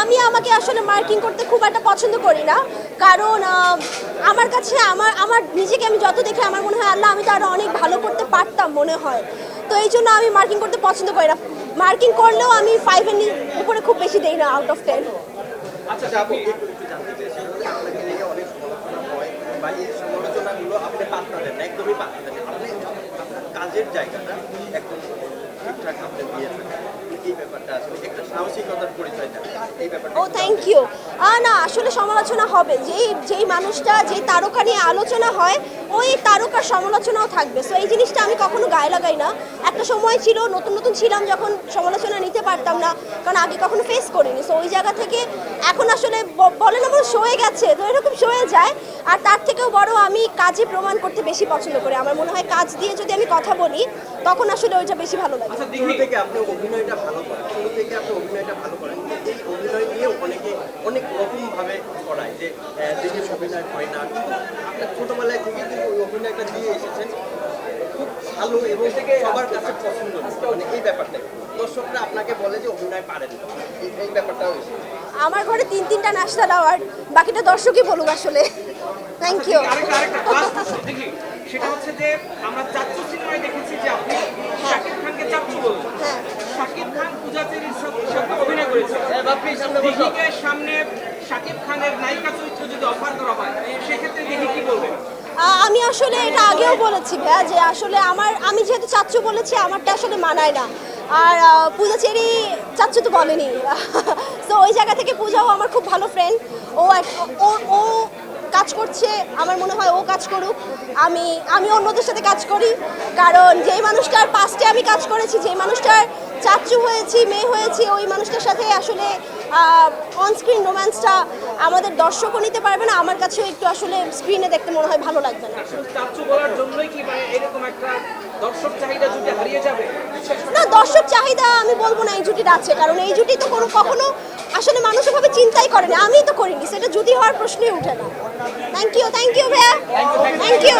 আমি আমাকে আসলে মার্কিং করতে খুব একটা পছন্দ করি না। কারণ আমার কাছে আমার আমার নিজেকে আমি যত দেখে আমার মনে হয়, আল্লাহ আমি তো আরও অনেক ভালো করতে পারতাম মনে হয়। তো এই জন্য আমি মার্কিং করতে পছন্দ করি না। মার্কিং করলেও আমি ফাইভের উপরে খুব বেশি দেই না আউট অফ টেন সমালোচনাগুলো আপনি পাত্তা দেন একদমই পাত্তা দেন আপনি কাজের জায়গাটা একদম ও থ্যাংক ইউ না, আসলে সমালোচনা হবে। যেই যেই মানুষটা, যেই তারকা নিয়ে আলোচনা হয়, ওই তারকার সমালোচনাও থাকবে। সো এই জিনিসটা আমি কখনো গায়ে লাগাই না। একটা সময় ছিল, নতুন নতুন ছিলাম যখন সমালোচনা নিতে পারতাম না, কারণ আগে কখনো ফেস করিনি। সো ওই জায়গা থেকে এখন আসলে বলে না সয়ে গেছে। তো এরকম সয়ে যায়। আর তার থেকেও বড় আমি কাজে প্রমাণ করতে বেশি পছন্দ করি। আমার মনে হয় কাজ দিয়ে যদি আমি কথা বলি, তখন আসলে ওইটা বেশি ভালো লাগে। আচ্ছা থেকে অভিনয়টা ভালো অভিনয়টা ভালো অভিনয় অনেকে অনেক আপনার ছোটবেলায় থেকে অভিনয়টা দিয়ে এসেছেন। ভালো এবং সবার কাছে পছন্দ মানে এই ব্যাপারটা দর্শকরা আপনাকে বলে যে অভিনয় পারেন এই- এই ব্যাপারটাও আমার ঘরে তিন তিনটা নাস্তা অ্যাওয়ার্ড বাকিটা দর্শকই বলুক আসলে। থ্যাংক ইউ সেটা হচ্ছে যে আমরা চাচ্চু সিনেমায় দেখেছি যে আপনি শাকিব খানকে চাচ্চু বলছেন হ্যাঁ। শাকিব খান পূজাচের সাথে অভিনয় করেছে। সামনে শাকিব খানের নায়িকা চরিত্র যদি অফার করা হয় আমি আসলে এটা আগেও বলেছি ভাইয়া, যে আসলে আমার, আমি যেহেতু চাচ্চু বলেছি, আমারটা আসলে মানায় না। আর পূজা চেরি চাচ্চু তো বলেনি। তো ওই জায়গা থেকে পূজাও আমার খুব ভালো ফ্রেন্ড ও ও ও কাজ করছে, আমার মনে হয় ও কাজ করুক। আমি আমি অন্যদের সাথে কাজ করি। কারণ যেই মানুষটার পাস্টে আমি কাজ করেছি, যেই মানুষটার চাচ্চু হয়েছি মেয়ে হয়েছি ওই মানুষটার সাথে আসলে অনস্ক্রিন রোম্যান্সটা আমাদের দর্শকও নিতে পারবে না আমার কাছেও একটু আসলে স্ক্রিনে দেখতে মনে হয় ভালো লাগবে না শুধু চাচ্চু বলার জন্যই কি মানে এরকম একটা দর্শক চাহিদা যদি হারিয়ে যাবে না দর্শক চাহিদা আমি বলব না এই জুটির আছে কারণ এই জুটি তো কোনো কখনো আসলে মানুষ ওভাবে চিন্তাই করেনি আমিই তো করিনি সেটা জুটি হওয়ার প্রশ্নই উঠে না থ্যাংক ইউ থ্যাংক ইউ ভাইয়া থ্যাংক ইউ